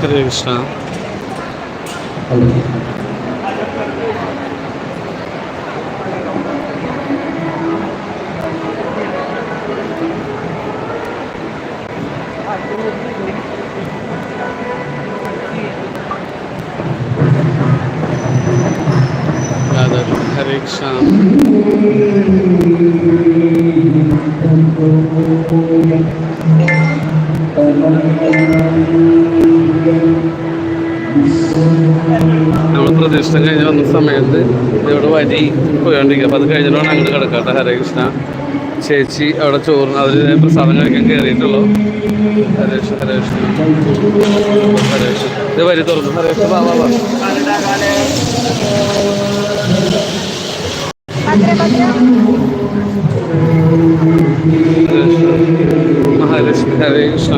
ഹരേ കൃഷ്ണ യാദവ് ഹരേ കൃഷ്ണ നമ്മൾ പ്രതീക്ഷ കഴിഞ്ഞ് വന്ന സമയത്ത് ഇവിടെ വരി പോയോണ്ടിരിക്കുക. അത് കഴിഞ്ഞിട്ടാണ് അങ്ങോട്ട് കിടക്കാട്ടെ ഹരകൃഷ്ണ ചേച്ചി അവിടെ ചോറിന് അതിൽ പ്രസാദം കഴിക്കാൻ കയറിയിട്ടുള്ളൂ ഹരേ കൃഷ്ണ ഹരേ കൃഷ്ണ. ഹരേ കൃഷ്ണ. ഇത് വരി തുറന്നു. ഹരകൃഷ്ണ വാ വാ വാ. ഹരേ കൃഷ്ണ. മഹാലക്ഷ്മി. ഹരേ കൃഷ്ണ.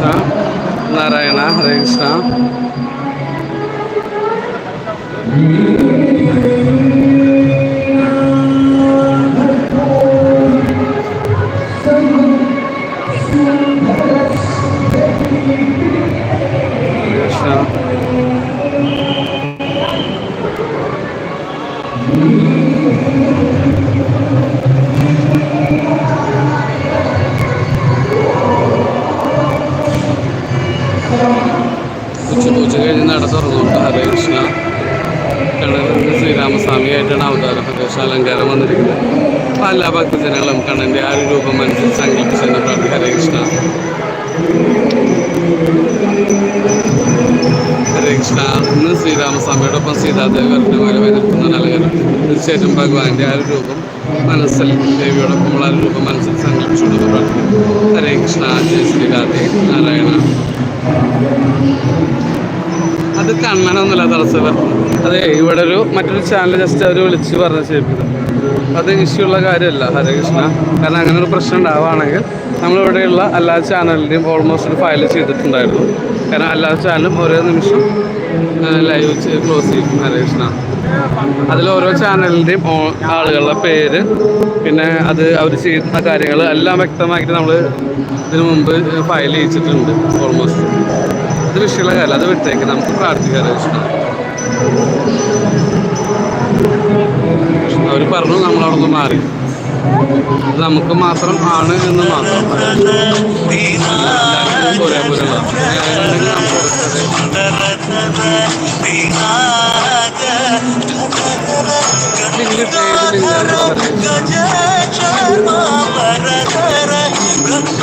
ഹരേ കൃഷ്ണ നാരായണ ഹരേ കൃഷ്ണ ഹരേ അപ്പോൾ ജനങ്ങളും കണ്ണന്റെ ആ ഒരു രൂപം മനസ്സിൽ സങ്കല്പിച്ചെന്ന് പ്രാർത്ഥി ഹരേ കൃഷ്ണ. ഹരേ കൃഷ്ണ. ഇന്ന് ശ്രീരാമസ്വാമിയോടൊപ്പം സീതാദേവി വർദ്ധമാനമായി നിൽക്കുന്ന അലങ്കാരം തീർച്ചയായിട്ടും ഭഗവാന്റെ ആ ഒരു രൂപം മനസ്സിൽ ദേവിയോടൊപ്പം ഉള്ള ആ രൂപം മനസ്സിൽ സങ്കല്പിച്ചുകൊണ്ട് പ്രാർത്ഥിക്കും ഹരേ കൃഷ്ണ. ജയ ശ്രീരാധേ നാരായണ. അത് കാണാനൊന്നുമില്ല തടസ്സം അതെ ഇവിടെ ഒരു മറ്റൊരു ചാനൽ ജസ്റ്റ് അവർ വിളിച്ച് പറഞ്ഞ് ചെയ്യിപ്പിക്കും അത് ഇഷ്യൂ ഉള്ള കാര്യമല്ല ഹരകൃഷ്ണ. കാരണം അങ്ങനെ ഒരു പ്രശ്നം ഉണ്ടാവുകയാണെങ്കിൽ നമ്മളിവിടെയുള്ള എല്ലാ ചാനലിന്റെയും ഓൾമോസ്റ്റ് ഫയൽ ചെയ്തിട്ടുണ്ടായിരുന്നു. കാരണം എല്ലാ ചാനലും ഓരോ നിമിഷം ലൈവ് ക്ലോസ് ചെയ്യും ഹരകൃഷ്ണ. അതിൽ ഓരോ ചാനലിന്റെയും ആളുകളുടെ പേര് പിന്നെ അത് അവർ ചെയ്യുന്ന കാര്യങ്ങൾ എല്ലാം വ്യക്തമാക്കിയിട്ട് നമ്മൾ ഇതിനു മുമ്പ് ഫയൽ ചെയ്യിച്ചിട്ടുണ്ട് ഓൾമോസ്റ്റ് അത് വിഷയമുള്ള കാര്യം അത് വിട്ടേക്ക്. നമുക്ക് പ്രാർത്ഥിക്കാം കൃഷ്ണ. അവർ പറഞ്ഞു നിന്ന് മാറി. നമുക്ക് മാത്രം ആണ് എന്ന് മാത്രം എല്ലാവർക്കും ഒരേപോലെ ഇത് ಡ್ರೆಸ್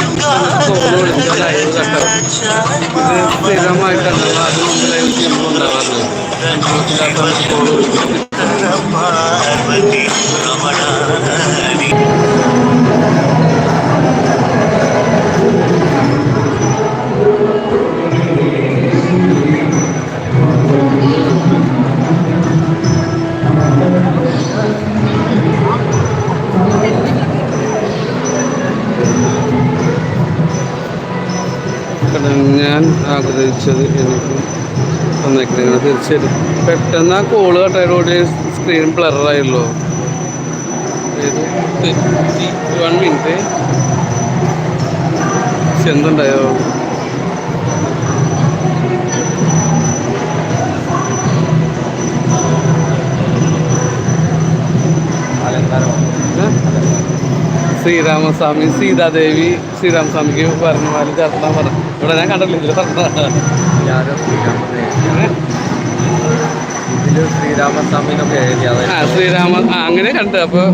ನಮ್ಮ ಇಟ್ಟ ಅದು ಒಂದು ಲೈವ್ ഞാൻ ആഗ്രഹിച്ചത് എനിക്ക് വന്നേക്കുന്നത് തീർച്ചയായിട്ടും. പെട്ടെന്ന് ആ കോൾ കട്ടായതോടെ സ്ക്രീൻ ബ്ലറായല്ലോ വൺ മിനിറ്റ് എന്തുണ്ടായോ? ശ്രീരാമസ്വാമി സീതാദേവി ശ്രീരാമസ്വാമിക്ക് പറഞ്ഞു പോലെ ചേർത്താൻ പറഞ്ഞു ഇവിടെ ഞാൻ കണ്ടില്ല ഇതിൽ ശ്രീരാമസ്വാമിനൊക്കെ ശ്രീരാമ അങ്ങനെ കണ്ടു അപ്പോൾ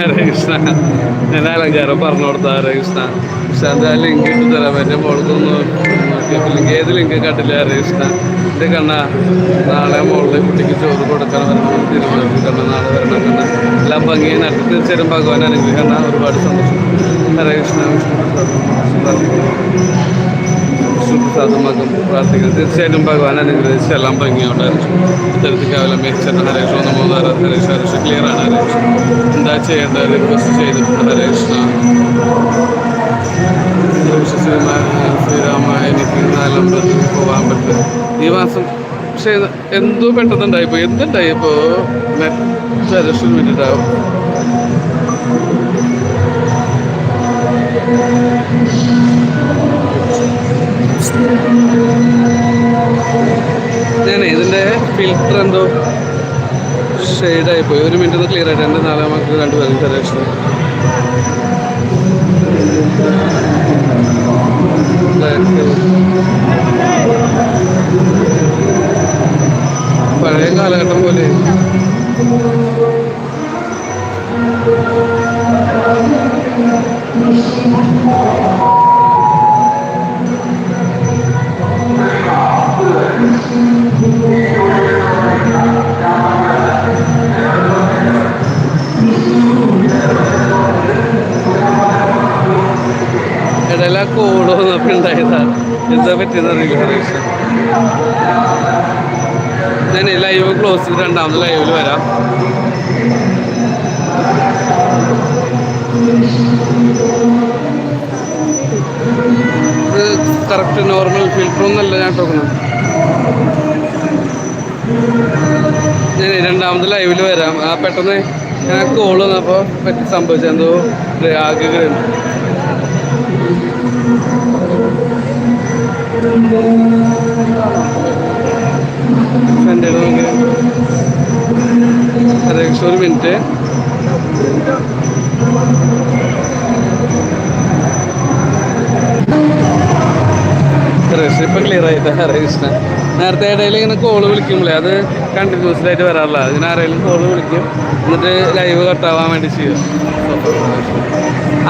ഹരേ കൃഷ്ണ ഞാൻ അലങ്കാരം പറഞ്ഞു കൊടുത്ത ഹരേ കൃഷ്ണ കൃഷ്ണന്റെ ആ ലിങ്ക് ഇട്ട് തരാൻ പറ്റും മോൾക്കൊന്ന് നോക്കിയപ്പോൾ ലിങ്ക് ഏത് ലിങ്ക് കണ്ടില്ല ഹരേ കൃഷ്ണ എന്റെ കണ്ണ നാളെ മോളുടെ കുട്ടിക്ക് ചോറ് കൊടുക്കണം വരണം കണ്ണ നാളെ വരണം കണ്ണ. എല്ലാം ഭംഗിയായി. നടത്തി തീർച്ചയായും ഭഗവാൻ അനുഗ്രഹിക്കണ. ഒരുപാട് സന്തോഷം. ഹരേ കൃഷ്ണ വിഷ്ണു പ്രസാദം സാധ്യമാക്കും പ്രാർത്ഥിക്കുന്നത് തീർച്ചയായിട്ടും ഭഗവാൻ അനുഗ്രഹിച്ച് എല്ലാം ഭംഗിയോടെ ഇത്തരത്തിൽ കേവലം ഹരേ ഹരേഷ് ഒന്ന് നാരായണ ഹരേഷ് ഹരേഷ് ഹരേ കൃഷ്ണ ക്ലിയർ ആണ് ഹരേ കൃഷ്ണ. എന്താ ചെയ്യേണ്ടത് റിക്വസ്റ്റ് ചെയ്തിട്ടുണ്ട് ഹരേഷ് ശ്രീരാമ എനിക്ക് നാലമ്പലത്തിൽ പോകാൻ പറ്റും. ഈ മാസം പക്ഷേ എന്തോ പെട്ടെന്നുണ്ടായിപ്പോ എന്തുണ്ടായിപ്പോ? നെറ്റ് വേണ്ടിയിട്ടാവും ഞാനേ ഇതിന്റെ ഫിൽറ്റർ എന്തോ ഷെയ്ഡായി പോയി ഒരു മിനിറ്റ് ക്ലിയർ ആയിട്ട് എന്റെ നമുക്ക് കണ്ടുവരും കരേഷൻ പഴയ കാലഘട്ടം പോലെ. രണ്ടാമത് ലൈവിൽ വരാം. ഇത് കറക്റ്റ് നോർമൽ ഫിൽറ്റർ ഒന്നല്ല ഞാൻ നോക്കുന്നത് ഞാൻ രണ്ടാമത് ലൈവിൽ വരാം. ആ പെട്ടെന്ന് ഞാൻ കോൾ വന്നപ്പോൾ പറ്റി സംഭവിച്ചെന്തോ എന്തോ എന്റെ നോക്കി. ഹരേ കൃഷ്ണ ഒരു മിനിറ്റ് ഇപ്പം ക്ലിയർ ആയിട്ട് അറിയിച്ചു നേരത്തെ ഇടയിൽ ഇങ്ങനെ കോൾ വിളിക്കുമ്പോഴേ അത് കണ്ടിന്യൂസ് ആയിട്ട് വരാറില്ല. അതിന് ആരെങ്കിലും കോൾ വിളിക്കും. എന്നിട്ട് ലൈവ് കട്ടാവാൻ വേണ്ടി ചെയ്യും.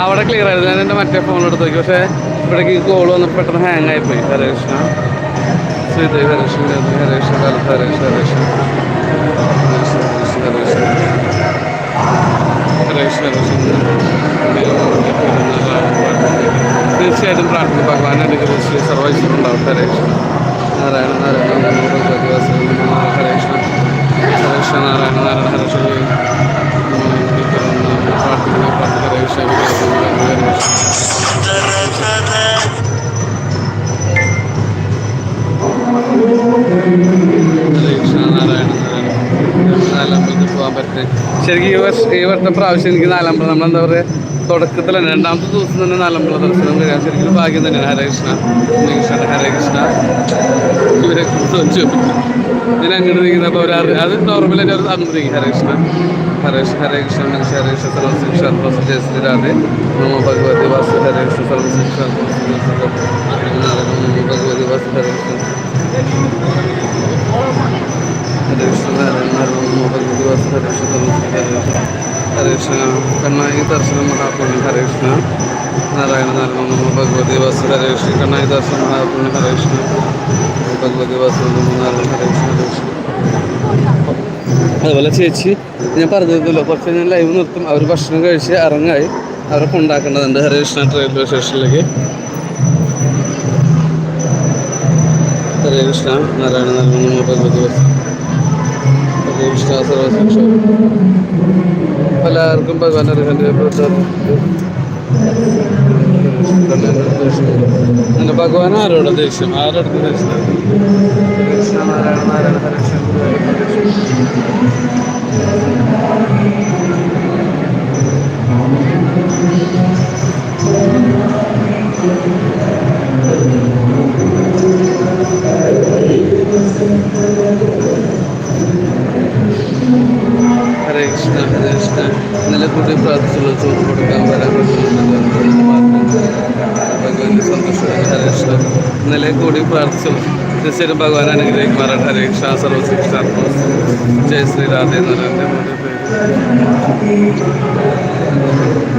അവിടെ ക്ലിയർ ആയിരുന്നു ഞാൻ എന്റെ മറ്റേ ഫോൺ എടുത്ത് നോക്കി. പക്ഷേ ഇവിടേക്ക് കോൾ വന്നപ്പോൾ പെട്ടെന്ന് ഹാങ് ആയിപ്പോയി. ഹരേഷ്ണ ശ്രീദേവി ഹരേഷ് ഹരേഷ് ഹരേഷ് ഹരേഷ് കാലത്ത് തീർച്ചയായിട്ടും പ്രാർത്ഥന. ഭഗവാൻ അനുഗ്രഹിച്ച് സർവൈശ്വരം ഉണ്ടാവും ഹരേ കൃഷ്ണ നാരായണ നാരായണ നമോ ഹരേഷ്ണ വാസുദേവ നമോ ഹരേ കൃഷ്ണ ഹരേ കൃഷ്ണ നാരായണ നാരായണ ഹരേ കൃഷ്ണ പ്രാർത്ഥിക്കുന്ന പ്രാർത്ഥന ഹരേ കൃഷ്ണ ഹരേ കൃഷ്ണ ഹരേ കൃഷ്ണ നാരായണ നാരായണ നാലമ്പലത്തിൽ പോകാൻ പറ്റും ശരിക്കും ഈ വർഷം ഈ വർഷം പ്രാവശ്യം എനിക്ക് നാലമ്പലം. നമ്മളെന്താ പറയുക തുടക്കത്തിൽ തന്നെ രണ്ടാമത്തെ ദിവസം തന്നെ നാലമ്പല ദർശനം കഴിയാൻ ശരിക്കും ഭാഗ്യം തന്നെയാണ്. ഹരേ കൃഷ്ണ. ഹരേകൃഷ്ണ ഹരേ കൃഷ്ണ. ഇവരെ കുറിച്ച് ഞാൻ അങ്ങോട്ട് നീങ്ങുന്നപ്പോൾ ഒരു അറി- അത് നോർമലായിട്ട് ഒരു അങ്ങോട്ട് നിൽക്കും ഹരേ കൃഷ്ണ. ഹരേ കൃഷ്ണ ഹരേ കൃഷ്ണ മനുഷ്യ ഹരേ കൃഷ്ണ സർവശിക്ഷ ജയ ശ്രീരാധേ നമോ ഭഗവതി വാസു ഹരേ കൃഷ്ണ സർവശിക്ഷ നമോ ഭഗവതി വാസു ഹരേ കൃഷ്ണ ഹരേ കൃഷ്ണ നാരായണ നാരായണ നമോ ഭഗവതി വാസു ഹരേ കൃഷ്ണ സർവശിക്ഷ ഹരേ കൃഷ്ണ ഹരേ കൃഷ്ണ കണ്ണായി ദർശനം മഹാപുണ്യം ഹരേ കൃഷ്ണ നാരായണ നാരായണ നമോ ഭഗവതി വാസു ദർശനം മഹാപുണ്യം ഹരേ കൃഷ്ണ ഭഗവതി വാസു നമോ നാരായണ അതുപോലെ ചേച്ചി ഞാൻ പറഞ്ഞതല്ലോ കുറച്ച് ഞാൻ ലൈവ് നിർത്തും അവർ ഭക്ഷണം കഴിച്ച് ഇറങ്ങായി അവരെ കൊണ്ടാക്കേണ്ടതുണ്ട് ഹരേ കൃഷ്ണ റെയിൽവേ സ്റ്റേഷനിലേക്ക് ഹരേ കൃഷ്ണ നാരായണ നാരായണ നമോ ഭഗവതി വാസു കൃഷ്ണ സർവശിക്ഷ എല്ലാവർക്കും ഭഗവാൻ അറിയാന്റെ അങ്ങനെ ഭഗവാൻ ആരോടെ ദേഷ്യം? ആരോടത്ത് ദേഷ്യം? കൃഷ്ണ നാരായണ നാരായണ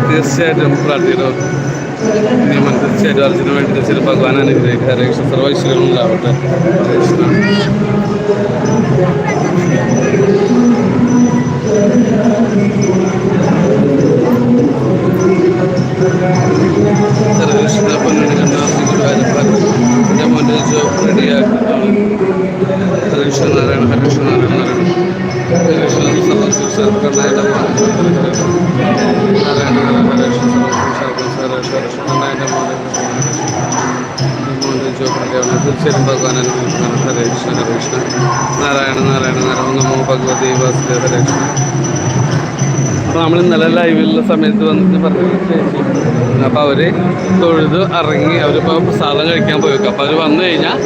തീർച്ചയായിട്ടും പ്രാർത്ഥിക്കണം നിയമം തീർച്ചയായിട്ടും അർജുന വേണ്ടി തീർച്ചയായിട്ടും ഭഗവാൻ അനുഗ്രഹിക്കുക ഹരേ കൃഷ്ണ സർവൈശ്വര്യം ഉണ്ടാവട്ടെ ഹരേ കൃഷ്ണ കൃഷ്ണ പൊന്നണി കണ്ണാസി ഗുരുവായൂരപ്പൻ എന്റെ മോന്റെ ജോബ് തീർച്ചയായും ഭഗവാൻ അനുഭവിക്കുന്നതാണ് ഹരേ നാരായണ നാരായണ നാരായണ നമോ ഭഗവതി വാസുദേവ അപ്പോൾ നമ്മൾ ഇന്നലെ ലൈവിലുള്ള സമയത്ത് വന്നിട്ട് പറഞ്ഞു ചേച്ചി അപ്പോൾ അവർ തൊഴുത് ഇറങ്ങി അവരിപ്പോൾ പ്രസാദം കഴിക്കാൻ പോയേക്കും അപ്പോൾ അവർ വന്നു കഴിഞ്ഞാൽ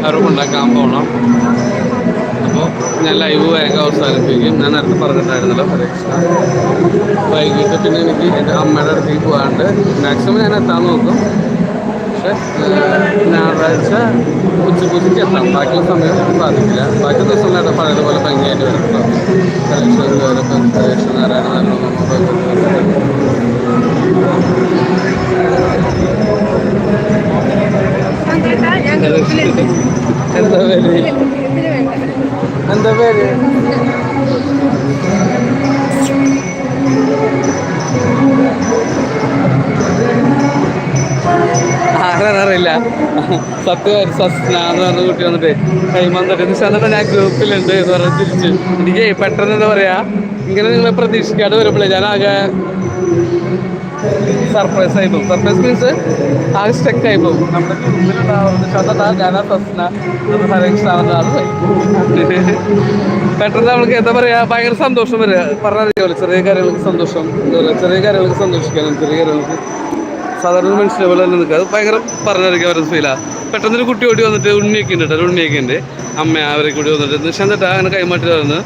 അവർ കൊണ്ടാക്കാൻ പോകണം ഞാൻ ലൈവ് വേഗം അവസാനിപ്പിക്കും. ഞാൻ നേരത്തെ പറഞ്ഞിട്ടായിരുന്നല്ലോ ഹരേ കൃഷ്ണ വൈകിട്ട് പിന്നെ എനിക്ക് എന്റെ അമ്മയുടെ അടുത്തേക്ക് പോകാണ്ട് മാക്സിമം ഞാൻ എത്താൻ നോക്കും. പക്ഷേ ഞായറാഴ്ച ഉച്ചയ്ക്ക് ഉച്ചയ്ക്ക് എത്താം. ബാക്കിയുള്ള സമയം സാധിക്കില്ല ബാക്കി ദിവസം നേരത്തെ പഴയതുപോലെ ഭംഗിയായിട്ട് വരുന്നുണ്ടോ ഹരേശ്വര ഗൗരവൻ ഹരേശ്വര നാരായണ നാരായണ എന്താ വേണ്ട എന്താ പേര്? ആരാന്നറിയില്ല സത്യം സസ്ന പറഞ്ഞ കുട്ടി വന്നിട്ട് കൈമാൻ തട്ടി എന്നിട്ട് ഞാൻ ഗ്രൂപ്പിലുണ്ട് എന്ന് പറഞ്ഞ് തിരിച്ച്. എനിക്ക് പെട്ടെന്ന് എന്താ പറയാ ഇങ്ങനെ നിങ്ങളെ പ്രതീക്ഷിക്കാതെ വരുമ്പോഴേ ഞാൻ ആകെ സർപ്രൈസ് ആയി പോകും സർപ്രൈസ് മീൻസ് ആകെ സ്റ്റക്ക് പോകും നമ്മുടെ പെട്ടെന്ന് നമ്മൾക്ക് എന്താ പറയാ ഭയങ്കര സന്തോഷം വരിക പറഞ്ഞറിയാമല്ലോ ചെറിയ കാര്യങ്ങൾക്ക് സന്തോഷം എന്താ ചെറിയ കാര്യങ്ങൾക്ക് സന്തോഷിക്കാനും ചെറിയ കാര്യങ്ങൾക്ക് സാധാരണ മനുഷ്യനെ പോലെ തന്നെ നിൽക്കുക അത് ഭയങ്കര പറഞ്ഞറിയിക്കാൻ വരുന്ന ഫീലാണ് പെട്ടെന്ന് ഒരു കുട്ടി ഓടി വന്നിട്ട് ഉണ്ണിയൊക്കെ ഉണ്ട് കേട്ടോ ഉണ്ണിയൊക്കെ അമ്മ അവരെ കൂടി വന്നിട്ട് നിശാന്തട്ടാ അങ്ങനെ കൈമാറ്റി വന്ന്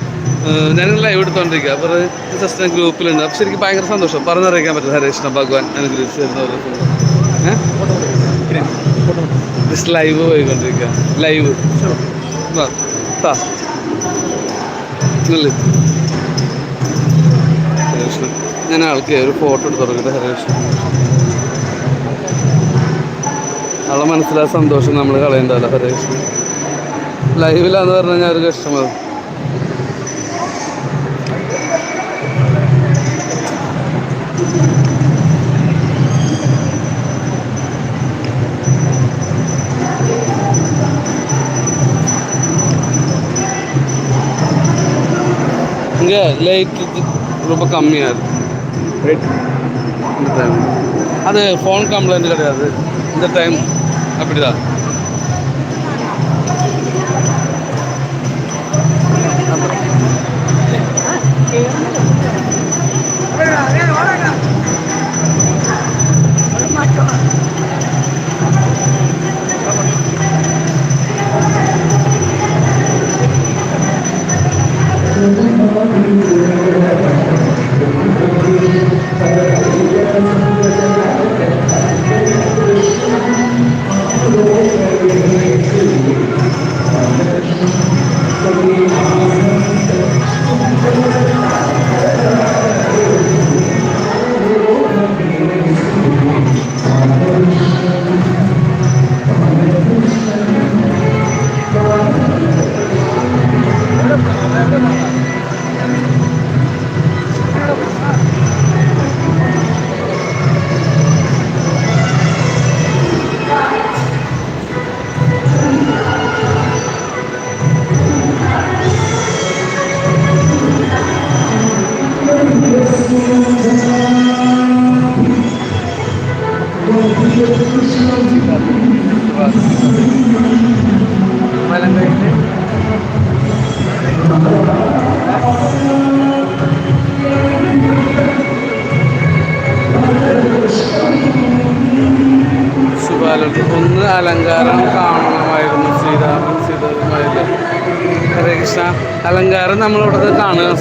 ഞാൻ ലൈവ് എടുത്തോണ്ടിരിക്കുക അപ്പോൾ സിസ്റ്റം ഗ്രൂപ്പിലുണ്ട് അപ്പോൾ ശരിക്കും ഭയങ്കര സന്തോഷം. പറഞ്ഞറിയിക്കാൻ പറ്റും ഹരേഷ്ണ ഭഗവാൻ അനുഗ്രഹിച്ചു തരുന്ന ഒരു ജസ്റ്റ് ലൈവ് പോയിക്കൊണ്ടിരിക്കുക ലൈവ് ഞാൻ ആൾക്ക് ഒരു ഫോട്ടോ എടുത്ത് തുടങ്ങിയിട്ട് ഹരേഷ്ണ അവളെ മനസ്സിലായ സന്തോഷം നമ്മൾ കളയണ്ടല്ലോ ഹരേഷ് ലൈവിലാന്ന് പറഞ്ഞു കഴിഞ്ഞാൽ ഒരു കസ്റ്റമർ இங்கே லைட்டு ரொம்ப கம்மியாக இருக்கு இந்த டைம் அது ஃபோன் கம்ப்ளைண்ட் கிடையாது இந்த டைம் அப்படிதான்.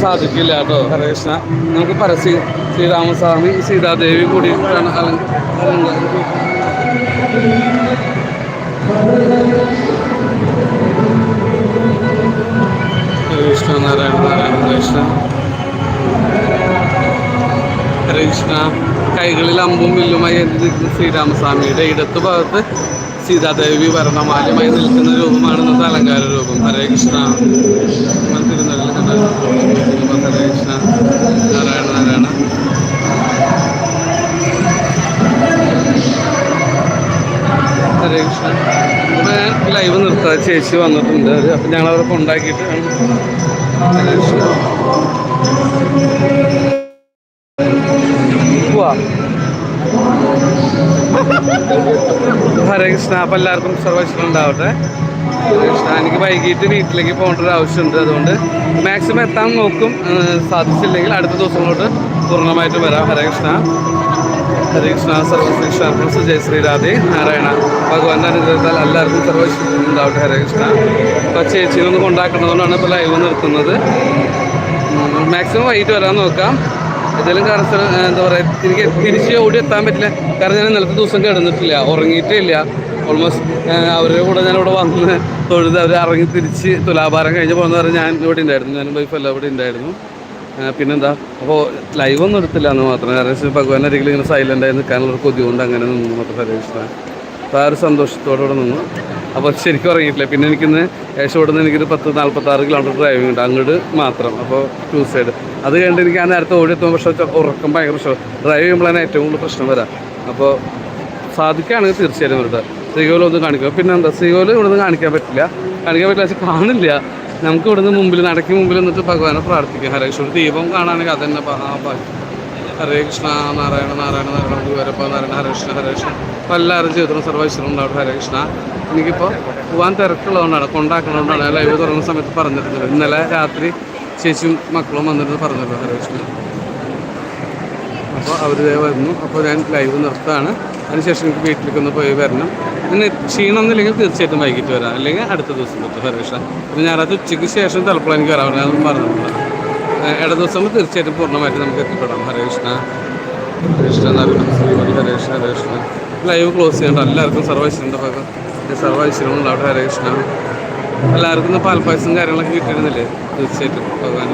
സാധിക്കില്ല കേട്ടോ. ഹരേ കൃഷ്ണ. നമുക്ക് പരസ്യ ശ്രീരാമസ്വാമി സീതാദേവി കൂടി കൃഷ്ണ കൃഷ്ണ. കൈകളിൽ അമ്പും വില്ലുമായി നിൽക്കുന്ന ശ്രീരാമസ്വാമിയുടെ ഇടത്ത് ഭാഗത്ത് സീതാദേവി ഭരണമാല്യമായി നിൽക്കുന്ന രൂപമാണ് ഇന്നത്തെ അലങ്കാര രൂപം. ഹരേ കൃഷ്ണ. ലൈവ് നിർത്താൻ ചേച്ചി വന്നിട്ടുണ്ട് അപ്പം ഞങ്ങളവിടെ കൊണ്ടാക്കിയിട്ട് വാ ഹരേ കൃഷ്ണ. അപ്പം എല്ലാവർക്കും സർവൈശ്വരം ഉണ്ടാവട്ടെ. കൃഷ്ണ. എനിക്ക് വൈകിട്ട് വീട്ടിലേക്ക് പോകേണ്ട ഒരു ആവശ്യമുണ്ട്. അതുകൊണ്ട് മാക്സിമം എത്താൻ നോക്കും. സാധിച്ചില്ലെങ്കിൽ അടുത്ത ദിവസങ്ങളോട്ട് പൂർണമായിട്ട് വരാം. ഹരേ കൃഷ്ണ. ഹരേ കൃഷ്ണ. സർവശ്രീ ജയ ശ്രീരാധേ നാരായണ. ഭഗവാന്റെ അനുഗ്രഹത്താൽ എല്ലാവർക്കും സർവശ്രീ ഉണ്ടാവട്ടെ. ഹരേ കൃഷ്ണ. അപ്പോൾ ചേച്ചിയിൽ നിന്ന് കൊണ്ടാക്കുന്നതുകൊണ്ടാണ് ഇപ്പോൾ ലൈവ് നിർത്തുന്നത്. മാക്സിമം വൈകിട്ട് വരാൻ നോക്കാം. ഏതെങ്കിലും കാരണം എന്താ പറയുക എനിക്ക് തിരിച്ച് ഓടി എത്താൻ പറ്റില്ല. കാരണം ഞാൻ ഇന്നലത്തെ ദിവസം കിടന്നിട്ടില്ല ഉറങ്ങിയിട്ടില്ല. ഓൾമോസ്റ്റ് അവരുടെ കൂടെ ഞാൻ ഇവിടെ വന്ന് തൊഴുത് അവർ ഇറങ്ങി തിരിച്ച് തുലാഭാരം കഴിഞ്ഞ് പോകുന്ന പറഞ്ഞാൽ ഞാൻ ഇവിടെ ഉണ്ടായിരുന്നു. ഞാൻ വൈഫ് എല്ലാം ഇവിടെ ഉണ്ടായിരുന്നു. പിന്നെന്താ? അപ്പോൾ ലൈവ് ഒന്നും എടുത്തില്ല എന്ന് മാത്രമേ കാരണം ഭഗവാൻ അരികിൽ ഇങ്ങനെ സൈലന്റായി നിൽക്കാനുള്ള ഒരു കൊതി കൊണ്ട് അങ്ങനെ നിന്നു മാത്രം പരീക്ഷിച്ചത് അപ്പോൾ ആ ഒരു സന്തോഷത്തോടെ നിന്നു അപ്പോൾ ശരിക്കും ഇറങ്ങിയിട്ടില്ല പിന്നെ എനിക്കിന്ന് ഇവിടെ നിന്ന് എനിക്കൊരു പത്ത് നാൽപ്പത്താറ് കിലോമീറ്റർ ഡ്രൈവിംഗ് ഉണ്ട്. അങ്ങോട്ട് മാത്രം. അപ്പോൾ ടു സൈഡ് അത് കഴിഞ്ഞിട്ട് എനിക്ക് ആ നേരത്തെ ഓടി എത്തുമ്പോൾ പക്ഷേ ഉറക്കം ഭയങ്കര പ്രശ്നം. ഡ്രൈവ് ചെയ്യുമ്പോഴാണ് ഏറ്റവും കൂടുതൽ പ്രശ്നം വരാം. അപ്പോൾ സാധിക്കുകയാണെങ്കിൽ തീർച്ചയായും വരട്ടെ ശ്രീകോലം ഒന്നും കാണിക്കുക പിന്നെ എന്താ ശ്രീകോലം ഇവിടെ നിന്ന് കാണിക്കാൻ പറ്റില്ല. കാണിക്കാൻ പറ്റില്ല വെച്ചാൽ കാണില്ല. നമുക്ക് ഇവിടുന്ന് മുമ്പിൽ നടക്കി മുമ്പിൽ നിന്നിട്ട് ഭഗവാനെ പ്രാർത്ഥിക്കാം. ഹരകൃഷ്ണ ദീപം കാണാണെങ്കിൽ അതന്നെ. ഹരേ കൃഷ്ണ നാരായണ നാരായണ നാരായണ ഗുരുവരപ്പ നാരായണ ഹരേ കൃഷ്ണ ഹരേ കൃഷ്ണ. അപ്പോൾ എല്ലാവരും ജീവിതത്തിലും സർവൈശ്വരുണ്ടാവും ഹരേ കൃഷ്ണ. എനിക്കിപ്പോൾ പോകാൻ തിരക്കുള്ളതുകൊണ്ടാണ് കൊണ്ടാക്കുന്നതുകൊണ്ടാണ് ലൈവ് തുടങ്ങുന്ന സമയത്ത് പറഞ്ഞിരുന്നത്. ഇന്നലെ രാത്രി ചേച്ചിയും മക്കളും വന്നിട്ട് പറഞ്ഞിരുന്നു ഹരേ കൃഷ്ണ. അപ്പോൾ അവർ വരുന്നു. അപ്പോൾ ഞാൻ ലൈവ് നിർത്താണ് അതിനുശേഷം എനിക്ക് വീട്ടിലേക്ക് ഒന്ന് പോയി വരണം. പിന്നെ ക്ഷീണം ക്ഷീണമൊന്നുമില്ലെങ്കിൽ തീർച്ചയായിട്ടും വൈകിട്ട് വരാം. അല്ലെങ്കിൽ അടുത്ത ദിവസം പറ്റും ഹരകൃഷ്ണ അപ്പോൾ ഞായറാഴ്ച ഉച്ചയ്ക്ക് ശേഷം തലപ്പോൾ എനിക്ക് വരാൻ പറഞ്ഞിട്ടുണ്ട് ഇട ദിവസങ്ങൾ തീർച്ചയായിട്ടും പൂർണമായിട്ട് നമുക്ക് എത്തിപ്പെടാം. ഹരേ കൃഷ്ണ. കൃഷ്ണ ഹരേ കൃഷ്ണ ഹരേ കൃഷ്ണ. ലൈവ് ക്ലോസ് ചെയ്യണ്ട. എല്ലാവർക്കും സർവൈശ്വരന്റെ ഭാഗം. അവിടെ ഹരേ കൃഷ്ണ. എല്ലാവർക്കും പാൽപ്പായസും കാര്യങ്ങളൊക്കെ കിട്ടിയിരുന്നില്ലേ? തീർച്ചയായിട്ടും. ഭഗവാൻ